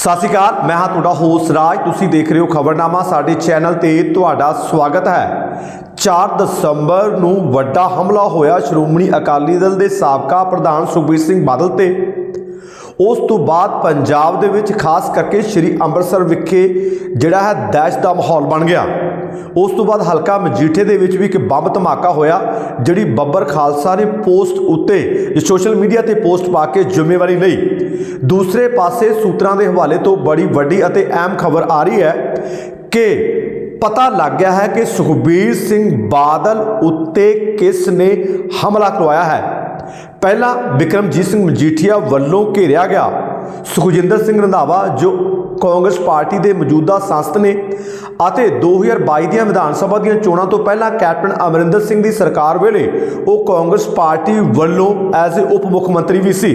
ਸਤਿ ਸ਼੍ਰੀ ਅਕਾਲ, ਮੈਂ ਹਾਂ ਤੁਹਾਡਾ ਹੋਸਟ ਰਾਜ। ਤੁਸੀਂ ਦੇਖ ਰਹੇ ਹੋ ਖਬਰਨਾਮਾ, ਸਾਡੇ ਚੈਨਲ ਤੇ ਤੁਹਾਡਾ ਸਵਾਗਤ ਹੈ। 4 ਦਸੰਬਰ ਨੂੰ ਵੱਡਾ ਹਮਲਾ ਹੋਇਆ ਸ਼੍ਰੋਮਣੀ ਅਕਾਲੀ ਦਲ ਦੇ ਸਾਬਕਾ ਪ੍ਰਧਾਨ ਸੁਖਬੀਰ ਸਿੰਘ ਬਾਦਲ ਤੇ। ਉਸ ਤੋਂ ਬਾਅਦ ਪੰਜਾਬ ਦੇ ਵਿੱਚ, ਖਾਸ ਕਰਕੇ ਸ੍ਰੀ ਅੰਮ੍ਰਿਤਸਰ ਵਿਖੇ, ਜਿਹੜਾ ਹੈ ਦਹਿਸ਼ਤ ਦਾ ਮਾਹੌਲ ਬਣ ਗਿਆ। ਉਸ ਤੋਂ ਬਾਅਦ ਹਲਕਾ ਮਜੀਠੇ ਦੇ ਵਿੱਚ ਵੀ ਇੱਕ ਬੰਬ ਧਮਾਕਾ ਹੋਇਆ, ਜਿਹੜੀ ਬੱਬਰ ਖਾਲਸਾ ਨੇ ਪੋਸਟ ਉੱਤੇ ਸੋਸ਼ਲ ਮੀਡੀਆ ਤੇ ਪੋਸਟ ਪਾ ਕੇ ਜ਼ਿੰਮੇਵਾਰੀ ਲਈ। ਦੂਸਰੇ ਪਾਸੇ ਸੂਤਰਾਂ ਦੇ ਹਵਾਲੇ ਤੋਂ ਬੜੀ ਵੱਡੀ ਅਤੇ ਅਹਿਮ ਖਬਰ ਆ ਰਹੀ ਹੈ ਕਿ ਪਤਾ ਲੱਗ ਗਿਆ ਹੈ ਕਿ ਸੁਖਬੀਰ ਸਿੰਘ ਬਾਦਲ ਉੱਤੇ ਕਿਸ ਨੇ ਹਮਲਾ ਕਰਵਾਇਆ ਹੈ। ਪਹਿਲਾਂ ਵਿਕਰਮਜੀਤ ਸਿੰਘ ਮਜੀਠੀਆ ਵੱਲੋਂ ਘੇਰਿਆ ਗਿਆ। ਸੁਖਜਿੰਦਰ ਸਿੰਘ ਰੰਧਾਵਾ, ਜੋ ਕਾਂਗਰਸ ਪਾਰਟੀ ਦੇ ਮੌਜੂਦਾ ਸੰਸਦ ਨੇ ਅਤੇ 2022 ਦੀਆਂ ਵਿਧਾਨ ਸਭਾ ਦੀਆਂ ਚੋਣਾਂ ਤੋਂ ਪਹਿਲਾਂ ਕੈਪਟਨ ਅਮਰਿੰਦਰ ਸਿੰਘ ਦੀ ਸਰਕਾਰ ਵੇਲੇ ਉਹ ਕਾਂਗਰਸ ਪਾਰਟੀ ਵੱਲੋਂ ਐਜ਼ ਅ ਉਪ ਮੁੱਖ ਮੰਤਰੀ ਵੀ ਸੀ।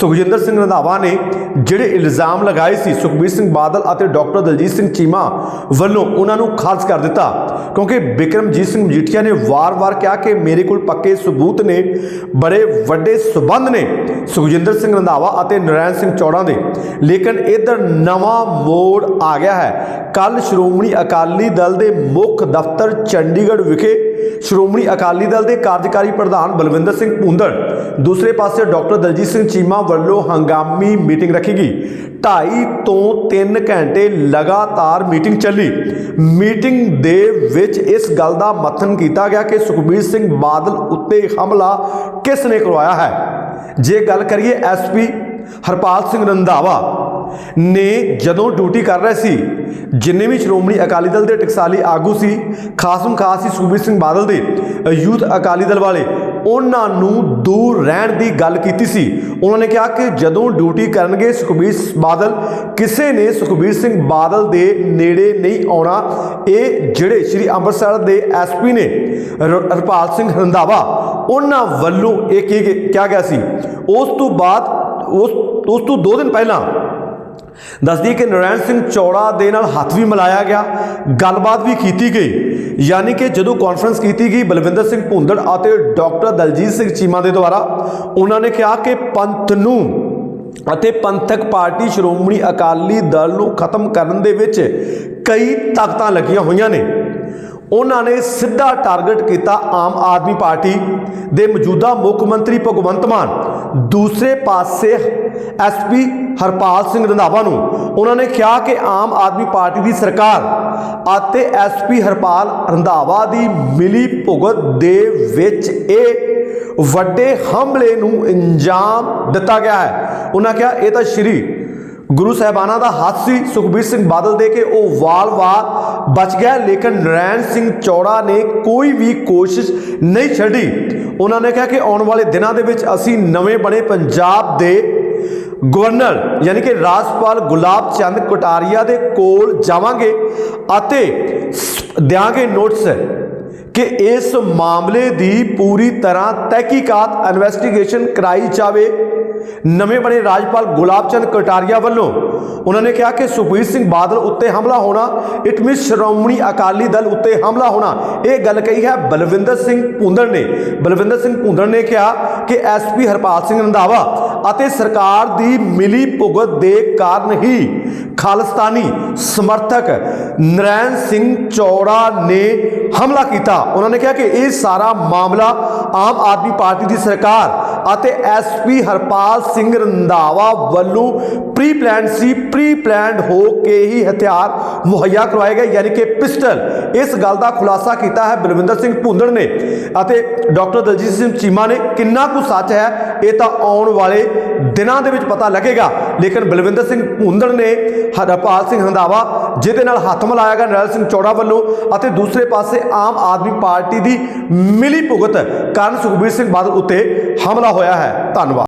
ਸੁਖਜਿੰਦਰ ਸਿੰਘ ਰੰਧਾਵਾ ਨੇ ਜਿਹੜੇ ਇਲਜ਼ਾਮ ਲਗਾਏ ਸੀ ਸੁਖਬੀਰ ਸਿੰਘ ਬਾਦਲ ਅਤੇ ਡਾਕਟਰ ਦਲਜੀਤ ਸਿੰਘ ਚੀਮਾ ਵੱਲੋਂ ਉਹਨਾਂ ਨੂੰ ਖਾਰਜ ਕਰ ਦਿੱਤਾ ਕਿਉਂਕਿ ਬਿਕਰਮਜੀਤ ਸਿੰਘ ਮਜੀਠੀਆ ਨੇ ਵਾਰ-ਵਾਰ ਕਿਹਾ ਕਿ ਮੇਰੇ ਕੋਲ ਪੱਕੇ ਸਬੂਤ ਨੇ, ਬੜੇ ਵੱਡੇ ਸਬੰਧ ਨੇ ਸੁਖਜਿੰਦਰ ਸਿੰਘ ਰੰਧਾਵਾ ਅਤੇ ਨਰੈਣ ਸਿੰਘ ਚੌੜਾ ਦੇ। ਲੇਕਿਨ ਇਧਰ ਨਵਾਂ ਮੋੜ ਆ ਗਿਆ ਹੈ। ਕੱਲ ਸ਼੍ਰੋਮਣੀ ਅਕਾਲੀ ਦਲ ਦੇ ਮੁੱਖ ਦਫ਼ਤਰ ਚੰਡੀਗੜ੍ਹ ਵਿਖੇ ਸ਼੍ਰੋਮਣੀ ਅਕਾਲੀ ਦਲ ਦੇ ਕਾਰਜਕਾਰੀ ਪ੍ਰਧਾਨ ਬਲਵਿੰਦਰ ਸਿੰਘ ਭੁੰਦੜ ਦੂਸਰੇ ਪਾਸੇ ਡਾਕਟਰ ਦਲਜੀਤ ਸਿੰਘ ਚੀਮਾ ਵੱਲੋਂ ਹੰਗਾਮੀ ਮੀਟਿੰਗ ਰੱਖੀ ਗਈ 2.5 ਤੋਂ 3 ਘੰਟੇ ਲਗਾਤਾਰ ਮੀਟਿੰਗ ਚੱਲੀ। ਮੀਟਿੰਗ ਦੇ ਵਿੱਚ ਇਸ ਗੱਲ ਦਾ ਮੱਥਨ ਕੀਤਾ ਗਿਆ ਕਿ ਸੁਖਬੀਰ ਸਿੰਘ ਬਾਦਲ ਉੱਤੇ ਹਮਲਾ ਕਿਸ ਨੇ ਕਰਵਾਇਆ ਹੈ। ਜੇ ਗੱਲ ਕਰੀਏ ਐਸਪੀ ਹਰਪਾਲ ਸਿੰਘ ਰੰਧਾਵਾ ਨੇ ਜਦੋਂ ਡਿਊਟੀ ਕਰ ਰਹੇ ਸੀ, ਜਿੰਨੇ ਵੀ ਸ਼੍ਰੋਮਣੀ ਅਕਾਲੀ ਦਲ ਦੇ ਟਕਸਾਲੀ ਆਗੂ ਸੀ, ਖਾਸਮ ਖਾਸ ਸੀ ਸੁਖਬੀਰ ਸਿੰਘ ਬਾਦਲ ਦੇ, ਯੂਥ ਅਕਾਲੀ ਦਲ ਵਾਲੇ, ਉਹਨਾਂ ਨੂੰ ਦੂਰ ਰਹਿਣ ਦੀ ਗੱਲ ਕੀਤੀ ਸੀ। ਉਹਨਾਂ ਨੇ ਕਿਹਾ ਕਿ ਜਦੋਂ ਡਿਊਟੀ ਕਰਨਗੇ ਸੁਖਬੀਰ ਬਾਦਲ, ਕਿਸੇ ਨੇ ਸੁਖਬੀਰ ਸਿੰਘ ਬਾਦਲ ਦੇ ਨੇੜੇ ਨਹੀਂ ਆਉਣਾ। ਇਹ ਜਿਹੜੇ ਸ੍ਰੀ ਅੰਮ੍ਰਿਤਸਰ ਦੇ ਐਸਪੀ ਨੇ, ਰ- ਹਰਪਾਲ ਸਿੰਘ ਰੰਧਾਵਾ, ਉਹਨਾਂ ਵੱਲੋਂ ਇਹ ਕੀ ਕਿਹਾ ਗਿਆ ਸੀ। ਉਸ ਤੋਂ ਬਾਅਦ, ਉਸ ਉਸ ਤੋਂ 2 ਦਿਨ ਪਹਿਲਾਂ ਦੱਸਦੀ ਕਿ ਨਰੈਣ ਸਿੰਘ ਚੌੜਾ ਦੇ ਨਾਲ ਹੱਥ ਵੀ ਮਿਲਾਇਆ ਗਿਆ, ਗੱਲਬਾਤ ਵੀ ਕੀਤੀ ਗਈ। ਯਾਨੀ ਕਿ ਜਦੋਂ ਕਾਨਫਰੰਸ ਕੀਤੀ ਗਈ, ਬਲਵਿੰਦਰ ਸਿੰਘ ਭੁੰਦੜ ਅਤੇ ਡਾਕਟਰ ਦਲਜੀਤ ਸਿੰਘ ਚੀਮਾ ਦੇ ਦੁਆਰਾ ਉਹਨਾਂ ਨੇ ਕਿਹਾ ਕਿ ਪੰਥ ਨੂੰ ਅਤੇ ਪੰਥਕ ਪਾਰਟੀ ਸ਼੍ਰੋਮਣੀ ਅਕਾਲੀ ਦਲ ਨੂੰ ਖਤਮ ਕਰਨ ਦੇ ਵਿੱਚ ਕਈ ਤਾਕਤਾਂ ਲੱਗੀਆਂ ਹੋਈਆਂ ਨੇ। ਉਹਨਾਂ ਨੇ ਸਿੱਧਾ ਟਾਰਗੇਟ ਕੀਤਾ ਆਮ ਆਦਮੀ ਪਾਰਟੀ ਦੇ ਮੌਜੂਦਾ ਮੁੱਖ ਮੰਤਰੀ ਭਗਵੰਤ ਮਾਨ। ਦੂਸਰੇ ਪਾਸੇ ਐਸਪੀ ਹਰਪਾਲ ਸਿੰਘ ਰੰਧਾਵਾ ਨੂੰ ਉਹਨਾਂ ਨੇ ਕਿਹਾ ਕਿ ਆਮ ਆਦਮੀ ਪਾਰਟੀ ਦੀ ਸਰਕਾਰ ਅਤੇ ਐਸਪੀ ਹਰਪਾਲ ਰੰਧਾਵਾ ਦੀ ਮਿਲੀ ਭੁਗਤ ਦੇ ਵਿੱਚ ਇਹ ਵੱਡੇ ਹਮਲੇ ਨੂੰ ਅੰਜਾਮ ਦਿੱਤਾ ਗਿਆ ਹੈ। ਉਹਨਾਂ ਕਿਹਾ, ਇਹ ਤਾਂ ਸ਼੍ਰੀ ਗੁਰੂ ਸਾਹਿਬਾਨਾਂ ਦਾ ਹੱਥ ਸੀ, ਸੁਖਬੀਰ ਸਿੰਘ ਬਾਦਲ ਦੇ ਕੇ ਉਹ ਵਾਲ-ਵਾਲ ਬਚ ਗਿਆ, ਲੇਕਿਨ ਨਰੈਣ ਸਿੰਘ ਚੌੜਾ ਨੇ ਕੋਈ ਵੀ ਕੋਸ਼ਿਸ਼ ਨਹੀਂ ਛੱਡੀ। ਉਹਨਾਂ ਨੇ ਕਿਹਾ ਕਿ ਆਉਣ ਵਾਲੇ ਦਿਨਾਂ ਦੇ ਵਿੱਚ ਅਸੀਂ ਨਵੇਂ ਬਣੇ ਪੰਜਾਬ ਦੇ ਗਵਰਨਰ ਯਾਨੀ ਕਿ ਰਾਜਪਾਲ ਗੁਲਾਬ ਚੰਦ ਕਟਾਰੀਆ ਦੇ ਕੋਲ ਜਾਵਾਂਗੇ ਅਤੇ ਦਿਆਂਗੇ ਨੋਟਿਸ ਕਿ ਇਸ ਮਾਮਲੇ ਦੀ ਪੂਰੀ ਤਰ੍ਹਾਂ ਤਹਿਕੀਕਾਤ ਇਨਵੈਸਟੀਗੇਸ਼ਨ ਕਰਾਈ ਜਾਵੇ। ਨਵੇਂ ਬਣੇ ਰਾਜਪਾਲ ਗੁਲਾਬ ਚੰਦ ਕਟਾਰੀਆ ਵੱਲੋਂ ਉਹਨਾਂ ਨੇ ਕਿਹਾ ਕਿ ਸੁਖਬੀਰ ਸਿੰਘ ਬਾਦਲ ਉੱਤੇ ਹਮਲਾ ਹੋਣਾ, ਇਟ ਮੀਨਸ ਸ਼੍ਰੋਮਣੀ ਅਕਾਲੀ ਦਲ ਉੱਤੇ ਹਮਲਾ ਹੋਣਾ, ਇਹ ਗੱਲ ਕਹੀ ਹੈ ਬਲਵਿੰਦਰ ਸਿੰਘ ਭੁੰਦੜ ਨੇ। ਬਲਵਿੰਦਰ ਸਿੰਘ ਭੁੰਦੜ ਨੇ ਕਿਹਾ ਕਿ ਐਸਪੀ ਹਰਪਾਲ ਸਿੰਘ ਰੰਧਾਵਾ ਅਤੇ ਸਰਕਾਰ ਦੀ ਮਿਲੀ ਭੁਗਤ ਦੇ ਕਾਰਨ ਹੀ ਖਾਲਿਸਤਾਨੀ ਸਮਰਥਕ ਨਰੈਣ ਸਿੰਘ ਚੌੜਾ ਨੇ ਹਮਲਾ ਕੀਤਾ। ਉਹਨਾਂ ਨੇ ਕਿਹਾ ਕਿ ਇਹ ਸਾਰਾ ਮਾਮਲਾ ਆਮ ਆਦਮੀ ਪਾਰਟੀ ਦੀ ਸਰਕਾਰ ਅਤੇ ਐਸਪੀ ਹਰਪਾਲ ਸਿੰਘ ਰੰਧਾਵਾ ਵੱਲੋਂ ਪ੍ਰੀ ਪਲਾਨ ਸੀ ਪ੍ਰੀ ਪਲਾਨਡ ਹੋ ਕੇ ਹੀ ਹਥਿਆਰ ਮੁਹੱਈਆ ਕਰਵਾਏ ਗਏ, ਯਾਨੀ ਕਿ ਪਿਸਟਲ। ਇਸ ਗੱਲ ਦਾ ਖੁਲਾਸਾ ਕੀਤਾ ਹੈ ਬਲਵਿੰਦਰ ਸਿੰਘ ਭੁੰਦੜ ਨੇ ਅਤੇ ਡਾਕਟਰ ਦਲਜੀਤ ਸਿੰਘ ਚੀਮਾ ਨੇ। ਕਿੰਨਾ ਕੁ ਸੱਚ ਹੈ, ਇਹ ਤਾਂ ਆਉਣ ਵਾਲੇ ਦਿਨਾਂ ਦੇ ਵਿੱਚ ਪਤਾ ਲੱਗੇਗਾ। ਲੇਕਿਨ ਬਲਵਿੰਦਰ ਸਿੰਘ ਭੁੰਦੜ ਨੇ ਹਰਪਾਲ ਸਿੰਘ ਰੰਧਾਵਾ, ਜਿਹਦੇ ਨਾਲ ਹੱਥ ਮਿਲਾਇਆ ਗਿਆ ਨਰੈਲ ਸਿੰਘ ਚੌੜਾ ਵੱਲੋਂ ਅਤੇ ਦੂਸਰੇ ਪਾਸੇ ਆਮ ਆਦਮੀ ਪਾਰਟੀ ਦੀ ਮਿਲੀ ਭੁਗਤ ਕਾਰਨ ਸੁਖਬੀਰ ਸਿੰਘ ਬਾਦਲ ਉੱਤੇ ਹਮਲਾ ਹੋਇਆ ਹੈ। ਧੰਨਵਾਦ।